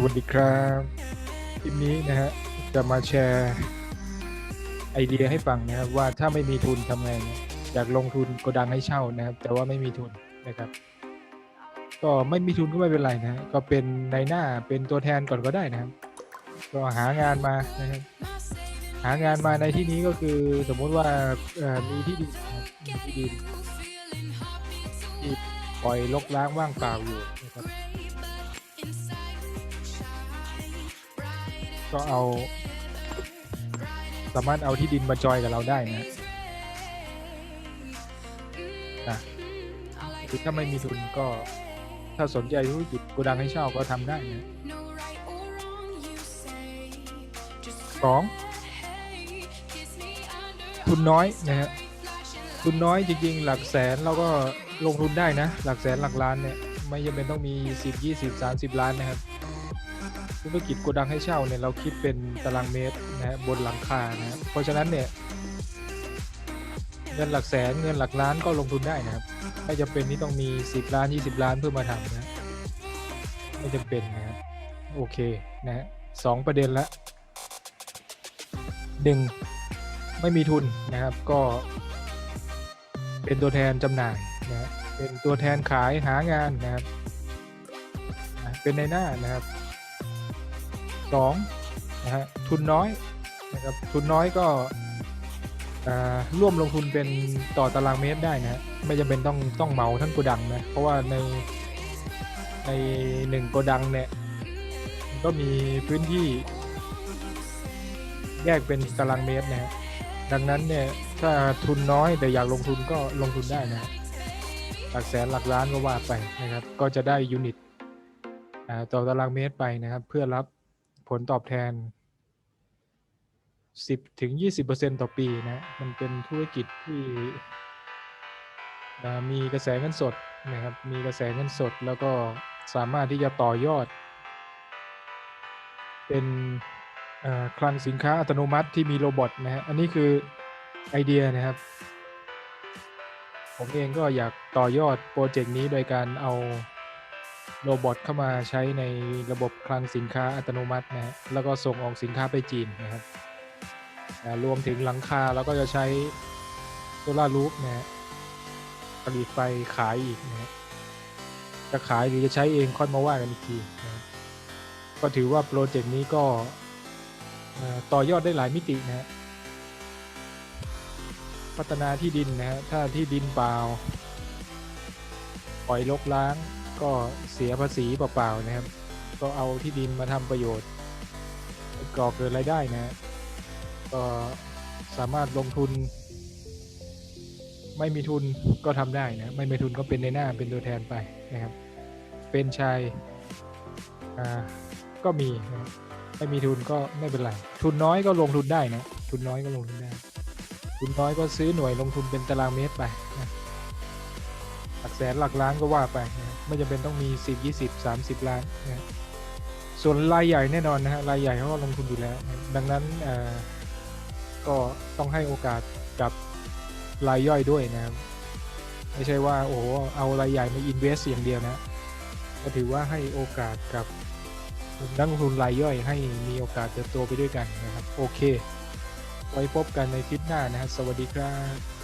สวัสดีครับคลิปนี้นะฮะจะมาแชร์ไอเดียให้ฟังนะครับว่าถ้าไม่มีทุนทำไงอยากลงทุนโกดังให้เช่านะครับ แต่ว่าไม่มีทุนนะครับ ก็ไม่มีทุนก็ไม่เป็นไรนะฮะก็เป็นในหน้าเป็นตัวแทนก่อนก็ได้นะครับ ก็หางานมานะครับหางานมาในที่นี้ก็คือสมมุติว่ามีที่ดินมีที่ดินที่ปล่อยลกล้างว่างเปล่าอยู่นะครับ ก็เอา สามารถเอาที่ดินมาจอยกับเราได้นะนะคือถ้าไม่มีทุนก็ถ้าสนใจธุรกิจโกดังให้เช่าก็ทำได้นะสองทุนน้อยนะฮะทุนน้อยจริงๆ หลักแสนเราก็ลงทุนได้นะ หลักแสนหลักล้านเนี่ยไม่จำเป็นต้องมี 10 20 30 ล้านนะครับ ธุรกิจโกดังให้เช่าเนี่ยเราคิดเป็นตารางเมตรนะฮะบนหลังคานะฮะเพราะฉะนั้นเนี่ยเงินหลักแสนเงินหลักล้านก็ลงทุนได้นะครับไม่จำเป็นที่ต้องมี 10 ล้าน 20 ล้านเพื่อมาทำนะไม่จำเป็นนะครับโอเคนะฮะสองประเด็นละหนึ่งไม่มีทุนนะครับก็เป็นตัวแทนจำหน่ายนะฮะเป็นตัวแทนขายหางานนะครับเป็นในหน้านะครับ สองนะฮะทุนน้อยนะครับทุนน้อยก็ร่วมลงทุนเป็นต่อตารางเมตรได้นะฮะไม่จำเป็นต้องต้องเหมาทั้งโกดังนะเพราะว่าในในหนึ่งโกดังเนี่ยก็มีพื้นที่แยกเป็นตารางเมตรนะฮะดังนั้นเนี่ยถ้าทุนน้อยแต่อยากลงทุนก็ลงทุนได้นะหลักแสนหลักล้านก็ว่าไปนะครับ ก็จะได้ยูนิตต่อตารางเมตรไปนะครับ เพื่อรับ ผลตอบแทน 10ถึง20%ต่อปีนะ มันเป็นธุรกิจที่มีกระแสเงินสดนะครับ มีกระแสเงินสดแล้วก็สามารถที่จะต่อยอด เป็นคลังสินค้าอัตโนมัติที่มีโรบอทนะฮะ อันนี้คือไอเดียนะครับ ผมเองก็อยากต่อยอดโปรเจกต์นี้โดยการเอา โรบอทเข้ามาใช้ในระบบคลังสินค้าอัตโนมัตินะฮะแล้วก็ส่งออกสินค้าไปจีนนะครับรวมถึงหลังคาแล้วก็จะใช้โซลารูฟนะฮะผลิตไฟขายอีกนะฮะจะขายหรือจะใช้เองค่อยมาว่ากันอีกทีนะฮะก็ถือว่าโปรเจกต์นี้ก็ต่อยอดได้หลายมิตินะฮะพัฒนาที่ดินนะฮะถ้าที่ดินเปล่า ปล่อยลกล้าง ก็เสียภาษีเปล่าๆนะครับ ก็เอาที่ดินมาทำประโยชน์ก่อเกิดรายได้นะก็สามารถลงทุน ไม่มีทุนก็ทำได้นะไม่มีทุนก็เป็นในหน้าเป็นตัวแทนไปนะครับ เป็นชายก็มีนะไม่มีทุนก็ไม่เป็นไร ทุนน้อยก็ลงทุนได้นะ ทุนน้อยก็ลงทุนได้ ทุนน้อยก็ซื้อหน่วยลงทุนเป็นตารางเมตรไปนะหลักแสนหลักล้านก็ว่าไปนะ ไม่จำเป็นต้องมี 10 20 30 ล้านนะส่วนรายใหญ่แน่นอนนะฮะรายใหญ่เขาก็ลงทุนอยู่แล้ว ดังนั้นก็ต้องให้โอกาสกับรายย่อยด้วยนะครับไม่ใช่ว่าโอ้โหเอารายใหญ่มาอินเวสอย่างเดียวนะก็ถือว่าให้โอกาสกับนักลงทุนรายย่อยให้มีโอกาสเติบโตไปด้วยกันนะครับ โอเค ไว้พบกันในคลิปหน้านะฮะสวัสดีครับ